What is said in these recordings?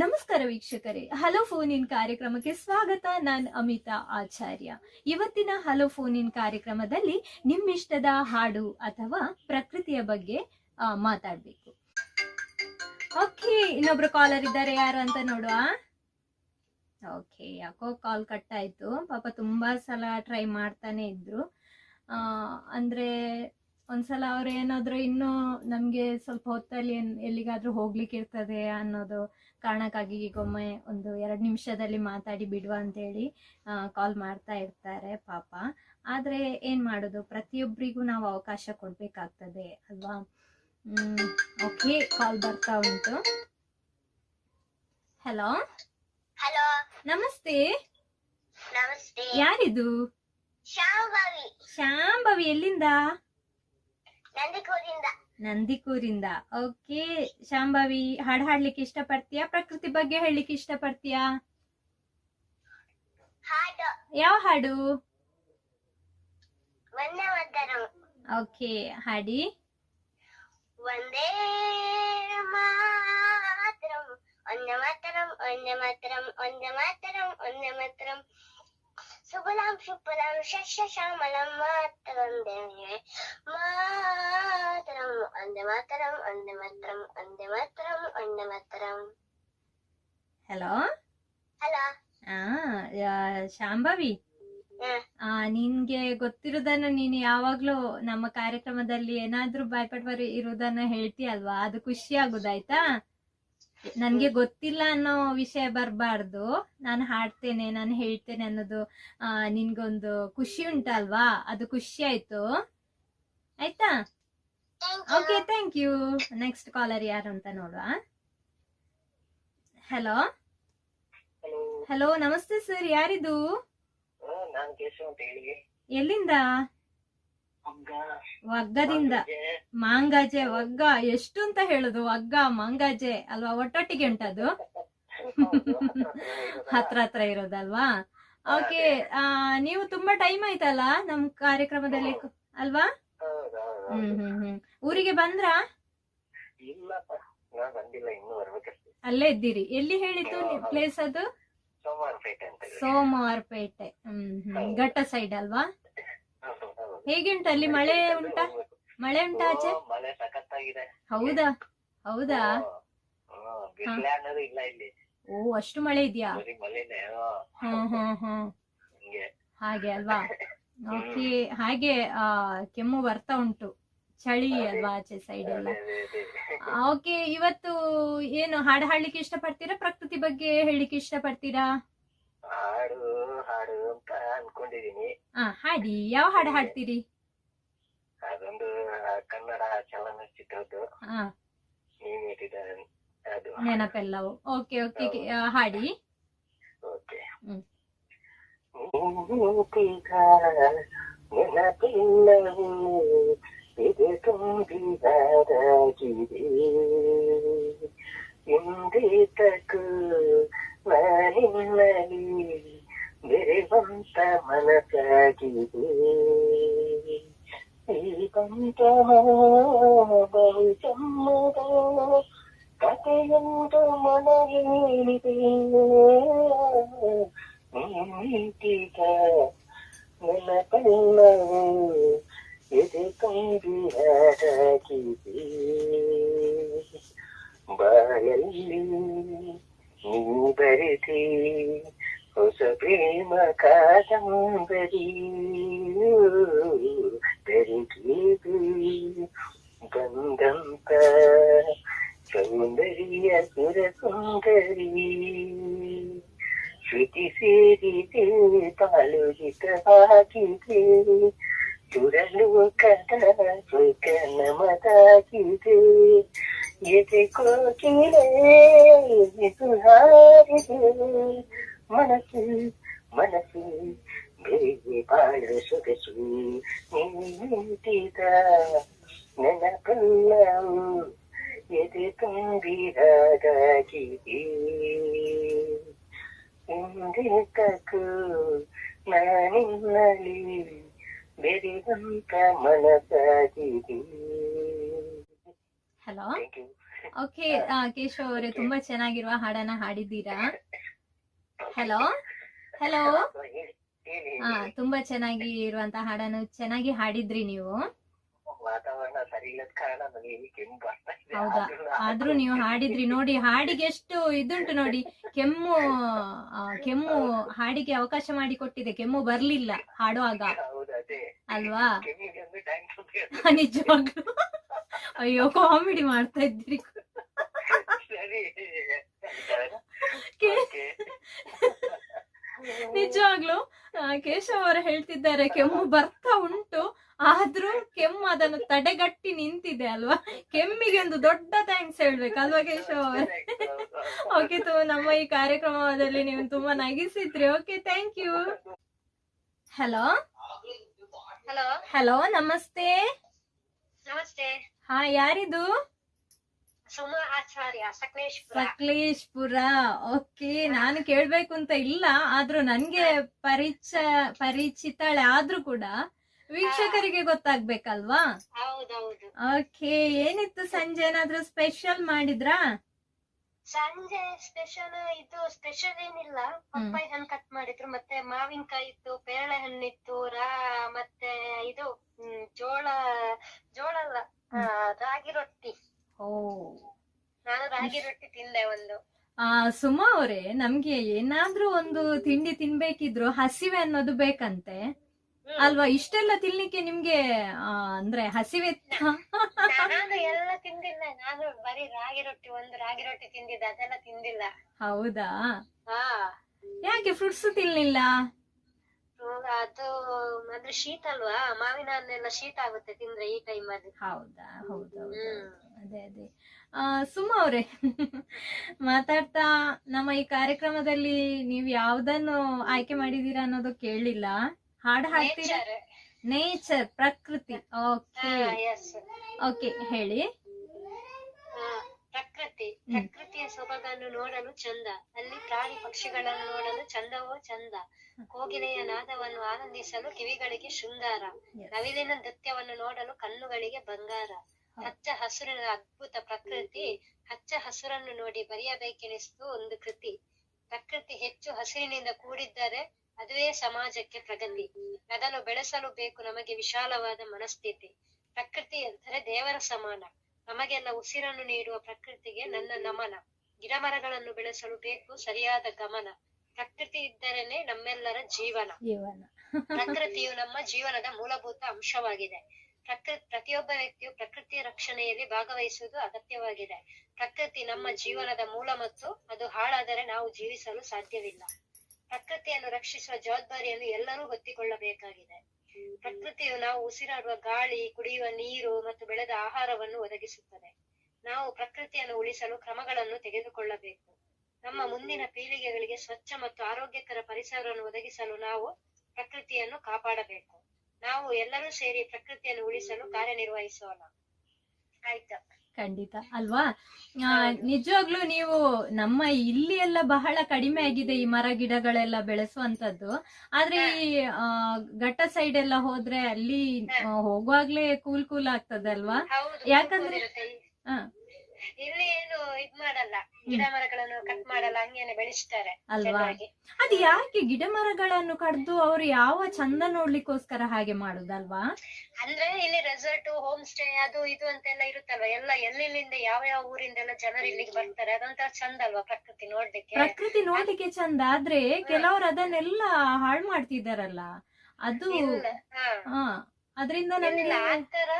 ನಮಸ್ಕಾರ ವೀಕ್ಷಕರೇ. Hello phone in ಕಾರ್ಯಕ್ರಮಕ್ಕೆ ಸ್ವಾಗತ. ನಾನು ಅಮಿತಾ ಆಚಾರ್ಯ. ಇವತ್ತಿನ ಹಲೋ ಫೋನ್ ಇನ್ ಕಾರ್ಯಕ್ರಮದಲ್ಲಿ ನಿಮ್ಮಿಷ್ಟದ ಹಾಡು ಅಥವಾ ಪ್ರಕೃತಿಯ ಬಗ್ಗೆ ಮಾತಾಡ್ಬೇಕು. ಓಕೆ, ಇನ್ನೊಬ್ರು ಕಾಲರ್ ಇದ್ದಾರೆ. ಯಾರು ಅಂತ ನೋಡುವ? ಓಕೆ, ಯಾಕೋ ಕಾಲ್ ಕಟ್ ಆಯ್ತು ಪಾಪ ತುಂಬಾ ಸಲ ಟ್ರೈ ಮಾಡ್ತಾನೆ ಇದ್ರು. ಅಂದ್ರೆ ಒಂದ್ಸಲ ಅವ್ರು ಏನಾದ್ರು ಇನ್ನೂ ನಮ್ಗೆ ಸ್ವಲ್ಪ ಹೊತ್ತಲ್ಲಿ ಎಲ್ಲಿಗಾದ್ರೂ ಹೋಗ್ಲಿಕ್ಕೆ ಇರ್ತದೆ ಅನ್ನೋದು ಕಾರಣಕ್ಕಾಗಿ ಈಗೊಮ್ಮೆ ಒಂದು ಎರಡು ನಿಮಿಷದಲ್ಲಿ ಮಾತಾಡಿ ಬಿಡುವ ಅಂತೇಳಿ ಕಾಲ್ ಮಾಡ್ತಾ ಇರ್ತಾರೆ ಪಾಪ. ಆದ್ರೆ ಏನು ಮಾಡೋದು? ಪ್ರತಿಯೊಬ್ಬರಿಗೂ ನಾವು ಅವಕಾಶ ಕೊಡಬೇಕಾಗ್ತದೆ ಅಲ್ವಾ? ಓಕೆ ಕಾಲ್ ಬರ್ತಾ ಉಂಟು. ಹಲೋ ಹಲೋ ನಮಸ್ತೆ. ನಮಸ್ತೆ. ಯಾರಿದು? ಶಾಂಭವಿ ಶಾಂಭವಿ ಎಲ್ಲಿಂದ? ನಂದಿಕೂರಿಂದ. ಓಕೆ ಶಾಂಭವಿ ಹಾಡು ಹಾಡ್ಲಿಕ್ಕೆ ಇಷ್ಟಪಡ್ತೀಯಾ? ಪ್ರಕೃತಿ ಬಗ್ಗೆ ಹೇಳಲಿಕ್ಕೆ ಇಷ್ಟಪಡ್ತೀಯಾ? ಹಾಡು. ಯಾವ ಹಾಡು? ಓಕೆ ಹಾಡಿ. ಒಂದೇ ಮಾತರಂ ವಂದೇ ಮಾತರಂ. ವಂದೇ ಮಾತರಂ ವಂದೇ ಮಾತರಂ ವಂದೇ ಮಾತರಂ ಸುಬಲಾಂ ಶುಭಲಾಂ ಶಶ್ಯ ಶ್ಯಾಮಲಂ ಮಾತರಂ ದೇವಿ ಮಾತರಂ ಮಾತರಂ ಮಾತರಂ ಮಾತರಂ. Hello hello Shambhavi? ಆ ನಿನ್ಗೆ ಗೊತ್ತಿರೋದನ್ನ ನೀನ್ ಯಾವಾಗ್ಲೂ ನಮ್ಮ ಕಾರ್ಯಕ್ರಮದಲ್ಲಿ ಏನಾದ್ರೂ ಭಯಪಡುವ ಇರೋದನ್ನ ಹೇಳ್ತೀಯಲ್ವಾ ಅದು ಖುಷಿ ಆಗುದಾಯ್ತಾ? ನನ್ಗೆ ಗೊತ್ತಿಲ್ಲ ಅನ್ನೋ ವಿಷಯ ಬರಬಾರ್ದು. ನಾನು ಹಾಡ್ತೇನೆ ನಾನು ಹೇಳ್ತೇನೆ ಅನ್ನೋದು ಆ ನಿನ್ಗೊಂದು ಖುಷಿ ಉಂಟಲ್ವಾ? ಅದು ಖುಷಿ ಆಯ್ತು. ಆಯ್ತಾ? Okay thank you next caller ಯಾರು ಅಂತ ನೋಡುವ? ಹಲೋ ಹಲೋ ನಮಸ್ತೆ ಸರ್ ಯಾರಿದು? ಎಲ್ಲಿಂದ? ಒಗ್ಗದಿಂದ ಮಾಂಗಾಜೆ ಒಗ್ಗ ಎಷ್ಟು ಅಂತ ಹೇಳುದು? ಒಗ್ಗ ಮಾಂಗಾಜೆ ಅಲ್ವಾ? ಒಟ್ಟೊಟ್ಟಿಗೆ ಉಂಟದು. ಹತ್ರ ಹತ್ರ ಇರೋದಲ್ವಾ? ಓಕೆ ನೀವು ತುಂಬಾ ಟೈಮ್ ಆಯ್ತಲ್ಲ ನಮ್ ಕಾರ್ಯಕ್ರಮದಲ್ಲಿ ಅಲ್ವಾ? ಹ್ಮ್ ಹ್ಮ್ ಹ್ಮ್. ಊರಿಗೆ ಬಂದ್ರಾ? ಇಲ್ಲಪ್ಪ ನಾನ್ ಬಂದಿಲ್ಲ ಇನ್ನೂ ಬರ್ಬೇಕಷ್ಟೇ. ಅಲ್ಲೇ ಇದ್ದೀರಿ. ಎಲ್ಲಿ ಹೇಳಿತ್ತು ಪ್ಲೇಸ್ ಅದು? ಸೋಮವಾರ ಪೇಟೆ ಅಂತ ಹೇಳಿ. ಸೋಮವಾರಪೇಟೆ. ಹ್ಮ್ ಹ್ಮ್. ಘಟ್ಟ ಸೈಡ್ ಅಲ್ವಾ? ಹೌದು, ಹೌದು. ಹೇಗುಂಟು ಅಲ್ಲಿ ಮಳೆ ಉಂಟಾ? ಮಳೆ ಉಂಟಾ ಆಚೆ? ಓ, ಮಳೆ ಸಖತ್ತಾಗಿದೆ. ಹೌದಾ? ಹೌದಾ? ಹ್ಮ್, ಬಿಸ್ಲೆ ಅನ್ನೋದು ಇಲ್ಲ ಇಲ್ಲಿ. ಓ ಅಷ್ಟು ಮಳೆ ಇದೆಯಾ? ಬರೀ ಮಳೆನೆ ಹ್ಮ್ ಹ್ಮ್ ಹ್ಮ್. ಹಿಂಗೆ. ಹಾಗೆ ಅಲ್ವಾ? ಓಕೆ ಹಾಗೆ ಆ ಕೆಮ್ಮು ಬರ್ತಾ ಉಂಟು. ಚಳಿ ಅಲ್ವಾ ಆಚೆ ಸೈಡ್ ಎಲ್ಲ. ಓಕೆ ಇವತ್ತು ಏನು ಹಾಡು ಹಾಡ್ಲಿಕ್ಕೆ ಇಷ್ಟಪಡ್ತೀರಾ? ಪ್ರಕೃತಿ ಬಗ್ಗೆ ಹೇಳಲಿಕ್ಕೆ ಇಷ್ಟಪಡ್ತೀರಾ? ಹಾಡು ಹಾಡು ಅಂತ ಅನ್ಕೊಂಡಿದೀನಿ. ಆ ಹಾಡಿ ಯಾವ ಹಾಡು ಹಾಡ್ತೀರಿ? ಅದೊಂದು ಕನ್ನಡ ಚಲನಚಿತ್ರದ್ದು. ನೀವ್ ಇಟ್ಟಿದ ಅದು. ನೆನಪೆಲ್ಲವು. ಓಕೆ ಓಕೆ ಹಾಡಿ. ಓಕೆ ಹ್ಮ್. மூப்பிகால் நிலப்பில்லையும் இது தும்பிதாராகிதே ఇందితకు మరిమలి విరివంత మనసాగిది జీవంత బహుసమ్మద కథయంత మనగేనిది ಕಥೆಯೊಂದು ಮನಗೇಳಿದೆ ನೀತಿಗ ನೆನಪಲ್ಲವೂ ಎದೆ ತುಂಬಿ ಹಾಡಾಗಿದೆ ಬಾಯಲ್ಲಿ ನೀ ಬರೆದೆ ಹೊಸ ಪ್ರೇಮ ಕಾದಂಬರಿ ಬೆರಗಿದೆ ಬಂದಂತ ಸೌಂದರ್ಯ ಸುರಸುಂದರಿ ಶ್ರುತಿ ಸೇರಿದೆ ತಾಳುಜಿತವಾಗಿದೆ ಸುರಲೋಕದ ಸುಖನ ಮದಾಗಿದೆ ಎದೆ ಕೋಕಿಲೆ ಹಾರಿದೆ ಮನಸ್ಸು ಮನಸ್ಸು ಬೇರೆ ಬಾಳ ಸೊಗಸು ನಿಂತಿದ ನೆನಪಲ್ಲವು ಎದೆ ತುಂಬಿದಾಗಿದೆ ನಾನಿನ್ನಲಿ ಬೆರೆದಂತ ಮನಸಾಗಿದೆ ಹಲೋ ಓಕೆ ಕೇಶವ್ ಅವರೇ ತುಂಬಾ ಚೆನ್ನಾಗಿರುವ ಹಾಡನ್ನ ಹಾಡಿದ್ದೀರಾ? ಹಲೋ ಹಲೋ ಹಾ ತುಂಬಾ ಚೆನ್ನಾಗಿ ಇರುವಂತ ಹಾಡನ್ನು ಚೆನ್ನಾಗಿ ಹಾಡಿದ್ರಿ ನೀವು. ಹೌದಾ? ಆದ್ರೂ ನೀವು ಹಾಡಿದ್ರಿ. ನೋಡಿ ಹಾಡಿಗೆ ಎಷ್ಟು ಇದುಂಟು ನೋಡಿ. ಕೆಮ್ಮು ಆ, ಕೆಮ್ಮು ಹಾಡಿಗೆ ಅವಕಾಶ ಮಾಡಿ ಕೊಟ್ಟಿದೆ. ಕೆಮ್ಮು ಬರ್ಲಿಲ್ಲ ಹಾಡುವಾಗ ಹೌದು ಅದೇ. ಅಲ್ವಾ? ಕೆಮ್ಮಿಗೆ ನಿಜವಾಗ್ಲು. ಅಯ್ಯೋ ಕಾಮಿಡಿ ಮಾಡ್ತಾ ಇದ್ರಿ ಸರಿ. ಕೆ- Okay. ನಿಜವಾಗ್ಲು ಆ, ಕೇಶವ್ ಅವರು ಹೇಳ್ತಿದ್ದಾರೆ ಕೆಮ್ಮು ಬರ್ತಾ ಉಂಟು. ಆದ್ರೂ ಕೆಮ್ಮು ಅದನ್ನು ತಡೆಗಟ್ಟಿ ನಿಂತಿದೆ ಅಲ್ವಾ? ಕೆಮ್ಮಿಗೆ ಒಂದು ದೊಡ್ಡ ಥ್ಯಾಂಕ್ಸ್ ಹೇಳ್ಬೇಕು ಅಲ್ವಾ ಕೇಶವ್ ಅವರೇ? ಓಕೆ ತು ನಮ್ಮ ಈ ಕಾರ್ಯಕ್ರಮದಲ್ಲಿ ನೀವು ತುಂಬಾ ನಗಿಸಿದ್ರಿ. Okay thank you hello hello hello ನಮಸ್ತೆ. ನಮಸ್ತೆ. ಹಾ ಯಾರಿದು? ಸುಮಾ ಆಚಾರ್ಯ ಸಕಲೇಶ್ಪುರ. ಸಕಲೇಶ್ಪುರ ಓಕೆ ನಾನು ಕೇಳ್ಬೇಕು ಅಂತ ಇಲ್ಲ ಆದ್ರೂ ನನ್ಗೆ ಪರಿಚಯ ಪರಿಚಿತಳೆ ಆದ್ರೂ ಕೂಡ ವೀಕ್ಷಕರಿಗೆ ಗೊತ್ತಾಗ್ಬೇಕಲ್ವಾ? ಹೌದೌದು. ಓಕೆ ಏನಿತ್ತು ಸಂಜೆ ಏನಾದ್ರೂ ಸ್ಪೆಷಲ್ ಮಾಡಿದ್ರಾ? ಸಂಜೆ ಸ್ಪೆಷಲ್ ಇದು ಸ್ಪೆಷಲ್ ಏನಿಲ್ಲ. ಪಪ್ಪಾಯಿ ಹಣ್ಣು ಕಟ್ ಮಾಡಿದ್ರು ಮತ್ತೆ ಮಾವಿನಕಾಯಿ ಇತ್ತು ಪೇರಳೆ ಹಣ್ಣಿತ್ತು ರಾ ಮತ್ತೆ ಇದು ಜೋಳ ಜೋಳ ಅಲ್ಲ ರಾಗಿ ರೊಟ್ಟಿ. ಓ. ನಾನು ರಾಗಿ ರೊಟ್ಟಿ ತಿಂದೆ ಒಂದು. ಆ ಸುಮಾ ಅವರೇ ನಮ್ಗೆ ಏನಾದ್ರೂ ಒಂದು ತಿಂಡಿ ತಿನ್ಬೇಕಿದ್ರು ಹಸಿವೆ ಅನ್ನೋದು ಬೇಕಂತೆ. ಅಲ್ವಾ? ಇಷ್ಟೆಲ್ಲ ತಿನ್ಲಿಕ್ಕೆ ನಿಮ್ಗೆ ಆ, ಅಂದ್ರೆ ಹಸಿವೆ ನಾನು ಎಲ್ಲ ತಿಂದಿಲ್ಲ. ನಾನು ಬರೀ ರಾಗಿ ರೊಟ್ಟಿ ಒಂದು ರಾಗಿ ರೊಟ್ಟಿ ತಿಂದಿದ್ದೆ. ಅದೆಲ್ಲ ತಿಂದಿಲ್ಲ. ಹೌದಾ? ಹಾ. ಯಾಕೆ ಫ್ರೂಟ್ಸ್ ತಿನ್ಲಿಲ್ಲ? ಹ್ಮ್, ಅದು ಅಂದ್ರೆ ಶೀತ ಅಲ್ವಾ? ಮಾವಿನ ಹಣ್ಣೆಲ್ಲ ಶೀತ ಆಗುತ್ತೆ ತಿಂದ್ರೆ ಈ ಟೈಮ್ ಅಲ್ಲಿ. ಹೌದಾ? ಹೌದೌದು. ಹ್ಮ್. ಅದೇ ಅದೇ. ಆ ಸುಮಾ ಅವ್ರೆ ಮಾತಾಡ್ತಾ ನಮ್ಮ ಈ ಕಾರ್ಯಕ್ರಮದಲ್ಲಿ ನೀವು ಯಾವ್ದನ್ನು ಆಯ್ಕೆ ಮಾಡಿದೀರಾ ಅನ್ನೋದು ಕೇಳಿಲ್ಲ. ಹಾಡು ಹಾಡ್ತೀರಾ? ನೇಚರ್ ಪ್ರಕೃತಿ. ಓಕೆ ಓಕೆ ಹೇಳಿ. ಪ್ರಕೃತಿ. ಪ್ರಕೃತಿಯ ಸೊಬಗನ್ನು ನೋಡಲು ಚಂದ. ಅಲ್ಲಿ ಪ್ರಾಣಿ ಪಕ್ಷಿಗಳನ್ನು ನೋಡಲು ಚಂದವೋ ಚಂದ. ಕೋಗಿಲೆಯ ನಾದವನ್ನು ಆನಂದಿಸಲು ಕಿವಿಗಳಿಗೆ ಶೃಂಗಾರ. ನವಿಲಿನ ನೃತ್ಯವನ್ನು ನೋಡಲು ಕಣ್ಣುಗಳಿಗೆ ಬಂಗಾರ. ಹಚ್ಚ ಹಸುರಿನ ಅದ್ಭುತ ಪ್ರಕೃತಿ. ಹಚ್ಚ ಹಸುರನ್ನು ನೋಡಿ ಬರೆಯಬೇಕೆನಿಸ್ತು ಒಂದು ಕೃತಿ. ಪ್ರಕೃತಿ ಹೆಚ್ಚು ಹಸಿರಿನಿಂದ ಕೂಡಿದ್ದರೆ ಅದುವೇ ಸಮಾಜಕ್ಕೆ ಪ್ರಗತಿ. ಅದನ್ನು ಬೆಳೆಸಲು ಬೇಕು ನಮಗೆ ವಿಶಾಲವಾದ ಮನಸ್ಥಿತಿ. ಪ್ರಕೃತಿ ಎಂದರೆ ದೇವರ ಸಮಾನ. ನಮಗೆಲ್ಲ ಉಸಿರನ್ನು ನೀಡುವ ಪ್ರಕೃತಿಗೆ ನನ್ನ ನಮನ. ಗಿಡ ಮರಗಳನ್ನು ಬೆಳೆಸಲು ಬೇಕು ಸರಿಯಾದ ಗಮನ. ಪ್ರಕೃತಿ ಇದ್ದರೇನೆ ನಮ್ಮೆಲ್ಲರ ಜೀವನ. ಜೀವನ. ಪ್ರಕೃತಿಯು ನಮ್ಮ ಜೀವನದ ಮೂಲಭೂತ ಅಂಶವಾಗಿದೆ. ಪ್ರಕೃತಿ ಪ್ರತಿಯೊಬ್ಬ ವ್ಯಕ್ತಿಯು ಪ್ರಕೃತಿಯ ರಕ್ಷಣೆಯಲ್ಲಿ ಭಾಗವಹಿಸುವುದು ಅಗತ್ಯವಾಗಿದೆ. ಪ್ರಕೃತಿ ನಮ್ಮ ಜೀವನದ ಮೂಲ ಮತ್ತು ಅದು ಹಾಳಾದರೆ ನಾವು ಜೀವಿಸಲು ಸಾಧ್ಯವಿಲ್ಲ. ಪ್ರಕೃತಿಯನ್ನು ರಕ್ಷಿಸುವ ಜವಾಬ್ದಾರಿಯನ್ನು ಎಲ್ಲರೂ ಹೊತ್ತಿಕೊಳ್ಳಬೇಕಾಗಿದೆ. ಪ್ರಕೃತಿಯು ನಾವು ಉಸಿರಾಡುವ ಗಾಳಿ ಕುಡಿಯುವ ನೀರು ಮತ್ತು ಬೆಳೆದ ಆಹಾರವನ್ನು ಒದಗಿಸುತ್ತದೆ. ನಾವು ಪ್ರಕೃತಿಯನ್ನು ಉಳಿಸಲು ಕ್ರಮಗಳನ್ನು ತೆಗೆದುಕೊಳ್ಳಬೇಕು. ನಮ್ಮ ಮುಂದಿನ ಪೀಳಿಗೆಗಳಿಗೆ ಸ್ವಚ್ಛ ಮತ್ತು ಆರೋಗ್ಯಕರ ಪರಿಸರವನ್ನು ಒದಗಿಸಲು ನಾವು ಪ್ರಕೃತಿಯನ್ನು ಕಾಪಾಡಬೇಕು. ನಾವು ಎಲ್ಲರೂ ಸೇರಿ ಪ್ರಕೃತಿಯನ್ನು ಉಳಿಸಲು ಕಾರ್ಯನಿರ್ವಹಿಸೋಣ. ಆಯ್ತಾ? ಖಂಡಿತ. ಅಲ್ವಾ? ನಿಜವಾಗ್ಲೂ ನೀವು ನಮ್ಮ ಇಲ್ಲಿ ಎಲ್ಲ ಬಹಳ ಕಡಿಮೆ ಆಗಿದೆ ಈ ಮರ ಗಿಡಗಳೆಲ್ಲ ಬೆಳೆಸುವಂತದ್ದು ಆದ್ರೆ ಈ ಘಟ್ಟ ಸೈಡ್ ಎಲ್ಲ ಹೋದ್ರೆ ಅಲ್ಲಿ ಹೋಗುವಾಗ್ಲೇ ಕೂಲ್ ಕೂಲ್ ಆಗ್ತದಲ್ವಾ? ಯಾಕಂದ್ರೆ-. ಹ. ಮಾಡಲ್ಲ. ಗಿಡ ಮರಗಳನ್ನು ಕಟ್ ಮಾಡಲ್ಲ ಹಂಗೇನೆ ಬೆಳೆಸ್ತಾರೆ ಅಲ್ವಾ? ಚೆನ್ನಾಗಿ ಅದು ಯಾಕೆ ಗಿಡ ಮರಗಳನ್ನು ಕಡ್ದು ಅವರು ಯಾವ ಚಂದ ನೋಡ್ಲಿಕ್ಕೋಸ್ಕರ ಹಾಗೆ ಮಾಡುದಲ್ವಾ? ಅಂದ್ರೆ ಇಲ್ಲಿ ರೆಸಾರ್ಟ್ ಹೋಮ್ ಸ್ಟೇ ಅದು ಇದು ಅಂತೆಲ್ಲ ಇರುತ್ತಲ್ವ? ಎಲ್ಲ ಎಲ್ಲೆಲ್ಲಿಂದ ಯಾವ ಯಾವ ಊರಿಂದೆಲ್ಲ ಜನರು ಇಲ್ಲಿಗೆ ಬರ್ತಾರೆ? ಅದೊಂಥರ ಚಂದ ಅಲ್ವಾ ಪ್ರಕೃತಿ ನೋಡ್ಲಿಕ್ಕೆ? ಪ್ರಕೃತಿ ನೋಡ್ಲಿಕ್ಕೆ ಚಂದ ಆದ್ರೆ ಕೆಲವರು ಅದನ್ನೆಲ್ಲ ಹಾಳು ಮಾಡ್ತಿದಾರಲ್ಲ ಅದು ಇಲ್ಲ. ಹಾ. ಅದರಿಂದ ಏನಿಲ್ಲ ನಮ್ಗೆ ಆತರ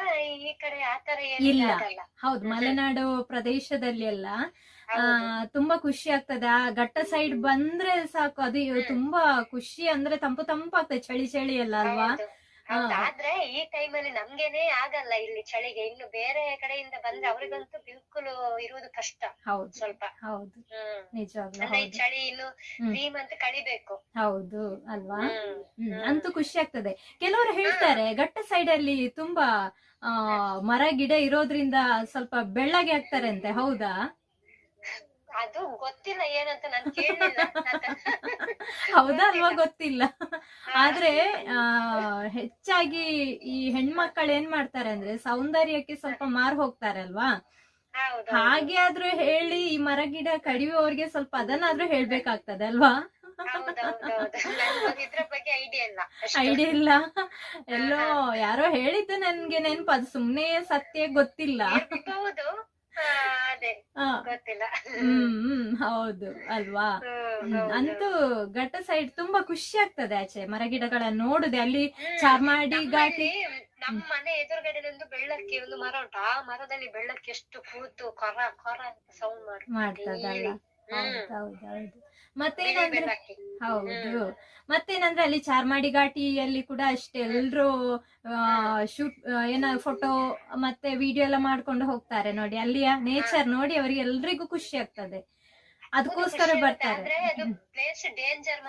ಈ ಕಡೆ ಆತರ ಇಲ್ಲ. ಹೌದು ಮಲೆನಾಡು ಪ್ರದೇಶದಲ್ಲಿ ಎಲ್ಲ ಆ, ತುಂಬಾ ಖುಷಿ ಆಗ್ತದೆ ಆ ಘಟ್ಟ ಸೈಡ್ ಬಂದ್ರೆ ಸಾಕು ಅದು. ತುಂಬಾ ಖುಷಿ ಅಂದ್ರೆ ತಂಪು ತಂಪಾಗ್ತದೆ ಚಳಿ ಚಳಿ ಎಲ್ಲ ಅಲ್ವಾ. ಆದ್ರೆ ಈ ಟೈಮಲ್ಲಿ ನಮ್ಗೆನೆ ಆಗಲ್ಲ ಇಲ್ಲಿ ಚಳಿಗೆ. ಇನ್ನು ಬೇರೆ ಕಡೆಯಿಂದ ಬಂದ್ರೆ ಅವ್ರಿಗಂತೂ ಬಿಲ್ಕುಲ್ ಇರುವುದು ಕಷ್ಟ. ಹೌದು. ಸ್ವಲ್ಪ. ಹೌದು. ಅಂದ್ರೆ ಈ ಚಳಿ ಇನ್ನು. ತ್ರೀ ಮಂತ್ ಕಳಿಬೇಕು. ಹೌದು. ಅಲ್ವಾ. ಅಂತೂ ಖುಷಿ ಆಗ್ತದೆ. ಕೆಲವರು ಹೇಳ್ತಾರೆ ಘಟ್ಟ ಸೈಡ್ ಅಲ್ಲಿ ತುಂಬಾ ಮರ ಗಿಡ ಇರೋದ್ರಿಂದ ಸ್ವಲ್ಪ ಬೆಳ್ಳಗೆ ಆಗ್ತಾರೆ ಅಂತೆ ಹೌದಾ? ಅದು ಗೊತ್ತಿಲ್ಲ ಏನಂತ ನಾನು ಕೇಳಲಿಲ್ಲ. ಹೌದಾ ಅಲ್ವಾ ಗೊತ್ತಿಲ್ಲ. ಆದ್ರೆ ಆ ಹೆಚ್ಚಾಗಿ ಈ ಹೆಣ್ಮಕ್ಕಳು ಏನ್ ಮಾಡ್ತಾರೆ ಅಂದ್ರೆ ಸೌಂದರ್ಯಕ್ಕೆ ಸ್ವಲ್ಪ ಮಾರು ಹೋಗ್ತಾರೆ ಅಲ್ವಾ? ಹಾಗೆ ಆದ್ರೂ ಹೇಳಿ ಈ ಮರ ಗಿಡ ಕಡಿಯುವವ್ರಿಗೆ ಸ್ವಲ್ಪ ಅದನ್ನಾದ್ರೂ ಹೇಳ್ಬೇಕಾಗ್ತದೆ ಅಲ್ವಾ? ಐಡಿಯಾ ಇಲ್ಲ ಎಲ್ಲೋ ಯಾರೋ ಹೇಳಿದ್ದು ನನ್ಗೆ ನೆನ್ಪು ಅದು ಸುಮ್ನೆ ಸತ್ಯ ಗೊತ್ತಿಲ್ಲ. ಹ್ಮ್ ಹೌದು ಅಲ್ವಾ. ಅಂತೂ ಘಟ್ಟ ಸೈಡ್ ತುಂಬಾ ಖುಷಿ ಆಗ್ತದೆ ಆಚೆ ಮರ ಗಿಡಗಳನ್ನ ನೋಡುದೆ ಅಲ್ಲಿ. ಚಾರ್ಮಾಡಿ ಘಾಟಿ ನಮ್ಮ ಮನೆ ಎದುರುಗಡೆ ಒಂದು ಬೆಳ್ಳಕ್ಕಿ ಒಂದು ಮರ ಉಂಟು. ಆ ಮರದಲ್ಲಿ ಬೆಳ್ಳಕ್ಕಿ ಎಷ್ಟು ಕೂತು ಕೊರ ಕೊರ ಅಂತ ಸೌಂಡ್ ಮಾಡ್ತದಲ್ಲ? ಹ್ಮ್. ಹೌದೌದೌದು ಮತ್ತೆ ಏನಂದ್ರೆ ಬೆಳ್ಳಕ್ಕಿ ಹೌದು. ಮತ್ತೇನಂದ್ರೆ ಅಲ್ಲಿ ಚಾರ್ಮಾಡಿ ಘಾಟಿಯಲ್ಲಿ ಕೂಡ ಅಷ್ಟೇ ಎಲ್ರು ಶೂಟ್ ಏನ ಫೋಟೋ ಮತ್ತೆ ವಿಡಿಯೋ ಎಲ್ಲ ಮಾಡ್ಕೊಂಡು ಹೋಗ್ತಾರೆ ನೋಡಿ. ಅಲ್ಲಿಯ ನೇಚರ್ ನೋಡಿ ಅವರಿಗೆ ಎಲ್ರಿಗೂ ಖುಷಿ ಆಗ್ತದೆ ಅದಕ್ಕೋಸ್ಕರ. ಬರ್ತಾರೆ. ಎಷ್ಟು ಡೇಂಜರ್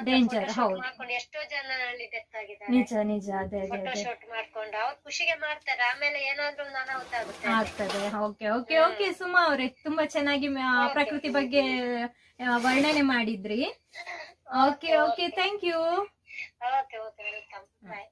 ಮಾಡ್ಕೊಂಡು ಎಷ್ಟೋ ಜನ ಅಲ್ಲಿ ಡೆತ್ ಆಗಿದ್ದಾರೆ ನಿಜ ನಿಜ ಅದೇ ಫೋಟೋ ಅದೇ. ಶೂಟ್ ಮಾಡ್ಕೊಂಡು ಅವ್ರು ಖುಷಿಗೆ ಮಾಡ್ತಾರೆ. ಆಮೇಲೆ ಏನಾದ್ರೂ ನಾನು ಆಗುತ್ತೆ ಆಗ್ತದೆ. ಓಕೆ ಓಕೆ ಓಕೆ ಸುಮಾ ಅವ್ರೆ ತುಂಬಾ ಚೆನ್ನಾಗಿ ಮ- ಪ್ರಕೃತಿ ಬಗ್ಗೆ ವರ್ಣನೆ ಮಾಡಿದ್ರಿ. Okay okay thank you okay okay welcome bye